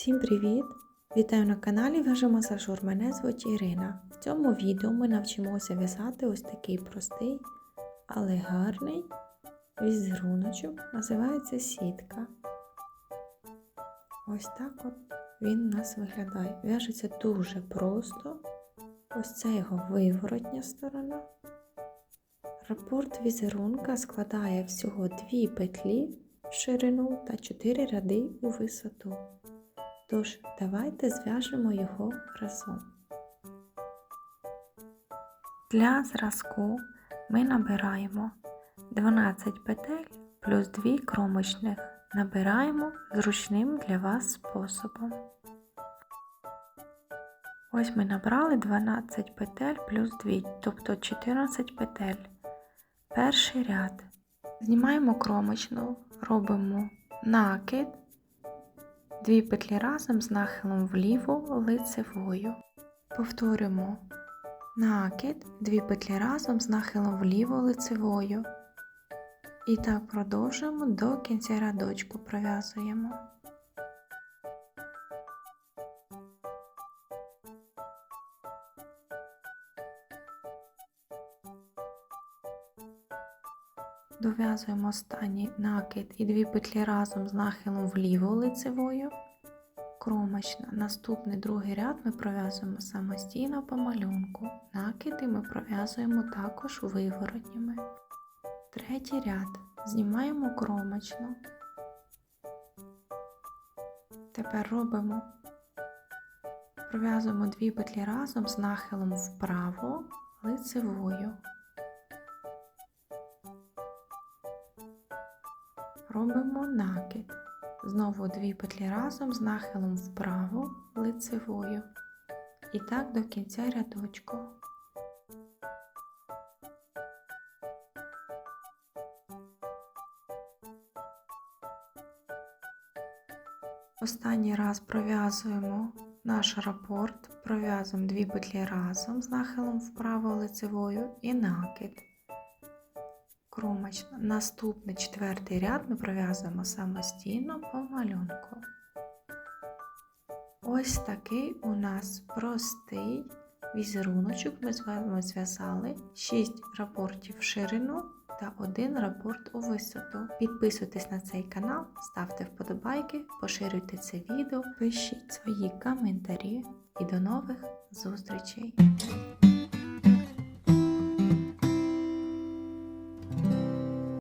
Всім привіт! Вітаю на каналі Вяжемасажур. Мене звуть Ірина. В цьому відео ми навчимося в'язати ось такий простий, але гарний візеруночок. Називається сітка. Ось так от він у нас виглядає. В'яжеться дуже просто. Ось це його виворотня сторона. Рапорт візерунка складає всього дві петлі в ширину та 4 ряди у висоту. Тож, давайте зв'яжемо його разом. Для зразку ми набираємо 12 петель плюс 2 кромочних. Набираємо зручним для вас способом. Ось ми набрали 12 петель плюс 2, тобто 14 петель. Перший ряд. Знімаємо кромочну, робимо накид. Дві петлі разом з нахилом вліво лицевою. Повторимо накид, дві петлі разом з нахилом вліво лицевою. І так продовжуємо до кінця рядочку пров'язуємо. Дов'язуємо останній накид і дві петлі разом з нахилом вліво лицевою. Кромочна. Наступний другий ряд ми пров'язуємо самостійно по малюнку. Накиди ми пров'язуємо також виворотніми. Третій ряд. Знімаємо кромочну. Тепер робимо, пров'язуємо дві петлі разом з нахилом вправо лицевою. Робимо накид. Знову дві петлі разом з нахилом вправо лицевою. І так до кінця рядочку. Останній раз пров'язуємо наш рапорт, пров'язуємо дві петлі разом з нахилом вправо лицевою і накид кромочна. Наступний четвертий ряд ми пров'язуємо самостійно по малюнку. Ось такий у нас простий візеруночок. Ми з вами зв'язали 6 рапортів в ширину та один рапорт у висоту. Підписуйтесь на цей канал, ставте вподобайки, поширюйте це відео, пишіть свої коментарі і до нових зустрічей!